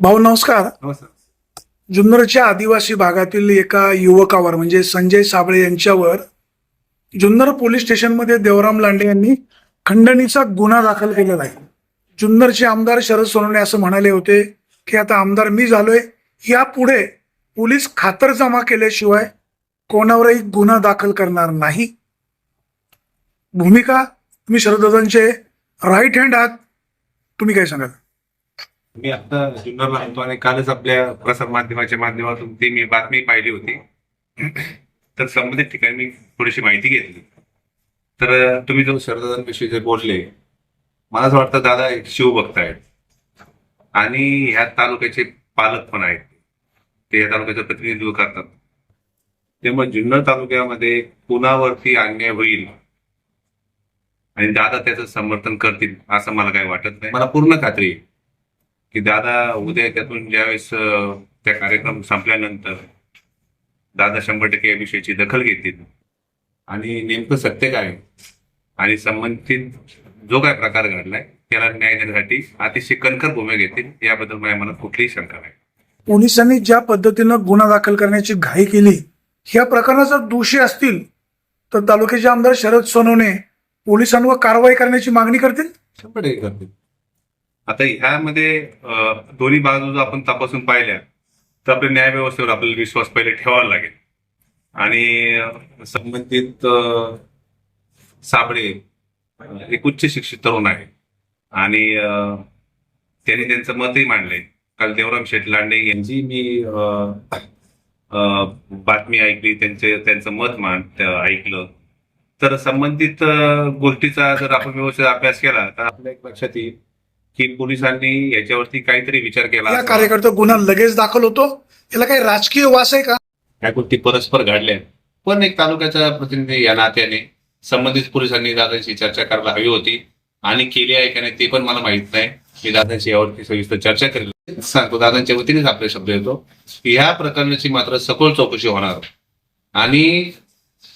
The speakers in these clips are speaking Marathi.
भाऊ नमस्कार. जुन्नरच्या आदिवासी भागातील एका युवकावर म्हणजे संजय साबळे यांच्यावर जुन्नर पोलीस स्टेशनमध्ये देवराम लांडे यांनी खंडणीचा गुन्हा दाखल केलेला आहे. जुन्नरचे आमदार शरद सोनवणे असं म्हणाले होते की आता आमदार मी झालोय. यापुढे पोलीस खातरजमा केल्याशिवाय कोणावरही गुन्हा दाखल करणार नाही. भूमिका तुम्ही शरददादांचे राईट हँड आहात. तुम्ही काय सांगाल? मी आता जुन्नरला होतो आणि कालच आपल्या प्रसार माध्यमाच्या माध्यमातून ती मी बातमी पाहिली होती. तर संबंधित ठिकाणी मी थोडीशी माहिती घेतली. तर तुम्ही जो शरदांविषयी जे बोलले मला असं वाटतं दादा एक शिवभक्त आहेत. आणि ह्या तालुक्याचे पालक पण आहेत. ते या तालुक्याचं प्रतिनिधित्व करतात. त्यामुळे जुन्नर तालुक्यामध्ये कुणावरती अन्याय होईल? आणि दादा त्याचं समर्थन करतील असं मला काही वाटत नाही. मला पूर्ण खात्री आहे. की दादा उद्या त्यातून ज्यावेळेस त्या कार्यक्रम संपल्यानंतर दादा शंभर टक्के या विषयाची दखल घेतील. आणि नेमकं सत्य काय? आणि संबंधित जो काय प्रकार घडलाय त्याला न्याय देण्यासाठी अतिशय कणखर भूमिका घेतील याबद्दल माझ्या मनात कुठलीही शंका नाही. पोलिसांनी ज्या पद्धतीनं गुन्हा दाखल करण्याची घाई केली ह्या प्रकरणात जर दोषी असतील तर तालुक्याचे आमदार शरद सोनवणे पोलिसांवर कारवाई करण्याची मागणी करतील? शंभर टक्के करतील. आता ह्यामध्ये दोन्ही बाजू जर आपण तपासून पाहिल्या तर आपल्या न्याय व्यवस्थेवर आपल्याला विश्वास पहिले ठेवावा लागेल. आणि संबंधित साबळे एक उच्च शिक्षित तरुण आहे. आणि त्यांनी त्यांचं मतही मांडलंय. काल देवराम शेठ लांडे यांची मी बातमी ऐकली त्यांचे त्यांचं मत मांड ऐकलं. तर संबंधित गोष्टीचा जर आपण व्यवस्थित अभ्यास केला तर आपल्या एक लक्षात येईल की पोलिसांनी याच्यावरती काहीतरी विचार केला या. कार्यकर्ता गुन्हा लगेच दाखल होतो. याला काही राजकीय वास आहे का? या गोष्टी परस्पर घडल्या पण एक तालुक्याचा प्रतिनिधी या नात्याने संबंधित पोलिसांनी दादांशी चर्चा करायला हवी होती आणि केली आहे का नाही ते पण मला माहीत नाही. मी दादांशी यावरती सविस्तर चर्चा करेल. सांगतो दादांच्या वतीनेच आपले शब्द येतो. की ह्या प्रकरणाची मात्र सखोल चौकशी होणार. आणि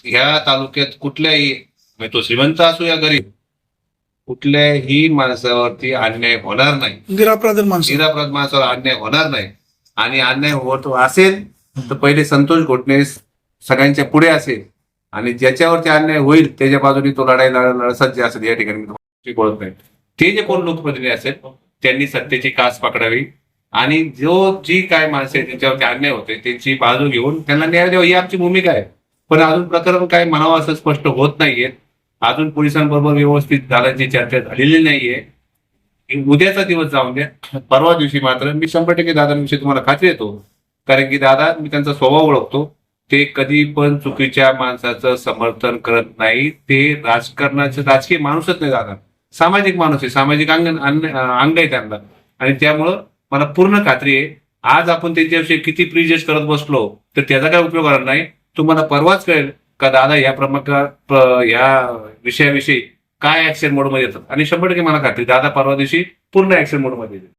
ह्या तालुक्यात कुठल्याही म्हणजे तो श्रीमंत असो या गरीब कुठल्याही माणसावरती अन्याय होणार नाही. निरापराध माणसं. निरापराध माणसावर अन्याय होणार नाही. आणि अन्याय होत असेल तर पहिले संतोष घोटणे सगळ्यांच्या पुढे असेल. आणि ज्याच्यावरती अन्याय होईल त्याच्या बाजूने तो लढाई लढसत जे असेल या ठिकाणी मी तुम्हाला बोलत नाही. ते जे कोण लोकप्रतिनिधी असेल त्यांनी सत्तेची कास पकडावी. आणि जो जी काय माणसे आहेत, ज्यांच्यावरती अन्याय होते त्यांची बाजू घेऊन त्यांना न्याय द्यावा. ही आमची भूमिका आहे. पण अजून प्रकरण काय म्हणावं असं स्पष्ट होत नाहीये. अजून पोलिसांबरोबर व्यवस्थित झाल्याची चर्चा झालेली नाहीये. उद्याचा दिवस जाऊन द्या. परवा दिवशी मात्र मी शंभर टक्के दादांविषयी तुम्हाला खात्री येतो कारण की दादा मी त्यांचा स्वभाव ओळखतो. ते कधी पण चुकीच्या माणसाचं समर्थन करत नाही. ते राजकारणाचे राजकीय माणूसच नाही दादा. सामाजिक माणूस आहे. सामाजिक अंग अंग आहे त्यांना. आणि त्यामुळं मला पूर्ण खात्री आहे. आज आपण त्यांच्याविषयी किती प्रिजेस करत बसलो तर त्याचा काय उपयोग होणार नाही. तुम्हाला परवाच कळेल का दादा या प्रमुख या विषयाविषयी काय ऍक्शन मोडमध्ये येतात? आणि शंभर टक्के मला खात्री दादा परवा दिवशी पूर्ण ऍक्शन मोडमध्ये येतात